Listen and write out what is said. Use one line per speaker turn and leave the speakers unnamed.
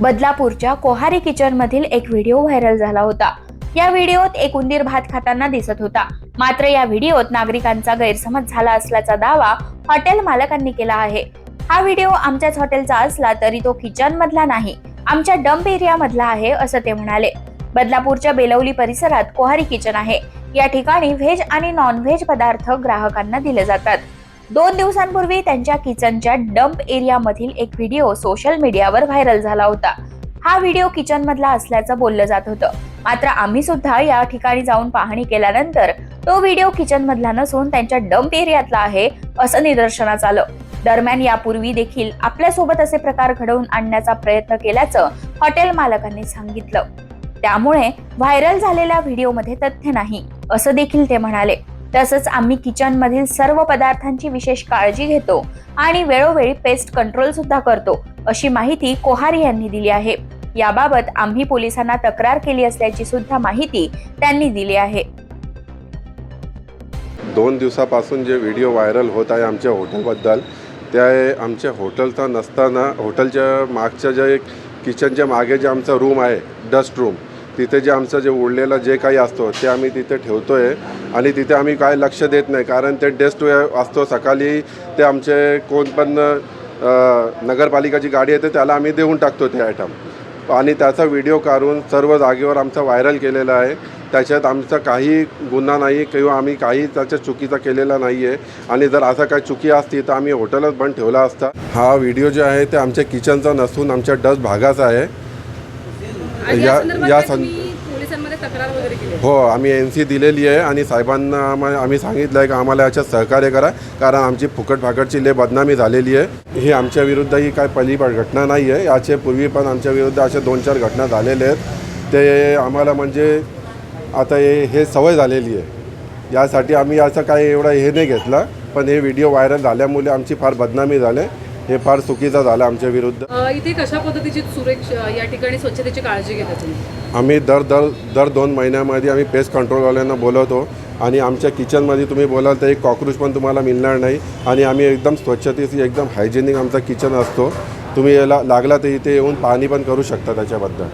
बदलापूरच्या Kohari kitchen मधील एक video viral झाला होता. या व्हिडिओत एक उंदीर भात खाताना दिसत होता. मात्र या व्हिडिओत नागरिकांचा गैरसमज झाला असल्याचा दावा हॉटेल मालकांनी केला आहे. हा व्हिडिओ आमच्याच हॉटेलचा असला तरी तो किचन मधला नाही आमच्या डंप एरिया मधला आहे असं ते म्हणाले. बदलापूरच्या बेलवली परिसरात कोहारी किचन आहे. या ठिकाणी व्हेज आणि नॉन व्हेज पदार्थ ग्राहकांना दिले जातात. दोन दिवसांपूर्वी त्यांच्या किचनच्या डंप एरियामधील एक व्हिडिओ सोशल मीडियावर व्हायरल झाला होता. हा व्हिडिओ किचन मधला असल्याचं बोललं जात होतं. मात्र आम्ही सुद्धा या ठिकाणी जाऊन पाहणी केल्यानंतर तो व्हिडिओ किचन मधला नसून त्यांच्या डंप एरियातला आहे असं निदर्शनास आलं. दरम्यान यापूर्वी देखील आपल्यासोबत असे प्रकार घडवून आणण्याचा प्रयत्न केल्याचं हॉटेल मालकांनी सांगितलं. त्यामुळे व्हायरल झालेल्या व्हिडिओमध्ये तथ्य नाही असं देखील ते म्हणाले. तसंच आम्ही किचनमधील सर्व पदार्थांची विशेष काळजी घेतो आणि वेळोवेळी पेस्ट कंट्रोल सुद्धा करतो अशी माहिती कोहारी यांनी दिली आहे. याबाबत आम्ही पोलिसांना तक्रार केली असल्याची सुद्धा माहिती त्यांनी दिली आहे.
दोन दिवसापासून जे व्हिडिओ व्हायरल होत आहे आमच्या हॉटेलबद्दल ते आमच्या हॉटेलचा नसताना हॉटेलच्या मागच्या जे किचनच्या मागे जे आमचा रूम आहे डस्ट रूम तिथे जे आमचं जे उडलेलं जे काही असतो ते आम्ही तिथे ठेवतो आहे आणि तिथे आम्ही काय लक्ष देत नाही. कारण ते डेस्ट असतो सकाळी ते आमचे कोण पण नगरपालिकाची गाडी येते त्याला आम्ही देऊन टाकतो ते आयटम आणि त्याचा व्हिडिओ काढून सर्व जागेवर आमचा व्हायरल केलेला आहे. त्याच्यात आमचा काही गुन्हा नाही किंवा आम्ही काही त्याच्या चुकीचा केलेला नाही आहे आणि जर असं काही चुकी असती तर आम्ही हॉटेलच बंद ठेवला असता. हा व्हिडिओ जो आहे ते आमच्या किचनचा नसून आमच्या डस्ट भागाचा आहे. या-
या
सं-? हो आम्ही एन सी दिलेली आहे आणि साहेबांना आम्हा- सांगितलं आहे की आम्हाला याच्यात सहकार्य करा कारण आमची फुकट फाकटची लय बदनामी झालेली आहे. ही आमच्या विरुद्ध ही काय पहिली घटना नाही आहे याचे पूर्वी पण आमच्या विरुद्ध अशा दोन चार घटना झालेल्या आहेत. ते आम्हाला म्हणजे आता हे हे सवय झालेली आहे. यासाठी आम्ही असं काही एवढं हे नाही घेतलं पण हे व्हिडिओ व्हायरल झाल्यामुळे आमची फार बदनामी झाले. हे फार चुकीचं झालं आमच्या विरुद्ध.
इथे कशा पद्धतीची सुरेश अ, या ठिकाणी स्वच्छतेची काळजी घेता तुम्ही?
आम्ही दर दर दर दोन महिन्यामध्ये आम्ही पेस्ट कंट्रोलवाल्यांना बोलवतो आणि आमच्या किचनमध्ये तुम्ही बोलाल तर एक कॉक्रोच पण तुम्हाला मिळणार नाही आणि आम्ही एकदम स्वच्छतेची एकदम हायजेनिक आमचा किचन असतो. तुम्ही याला लागला तर इथे येऊन पाहणी पण करू शकता त्याच्याबद्दल.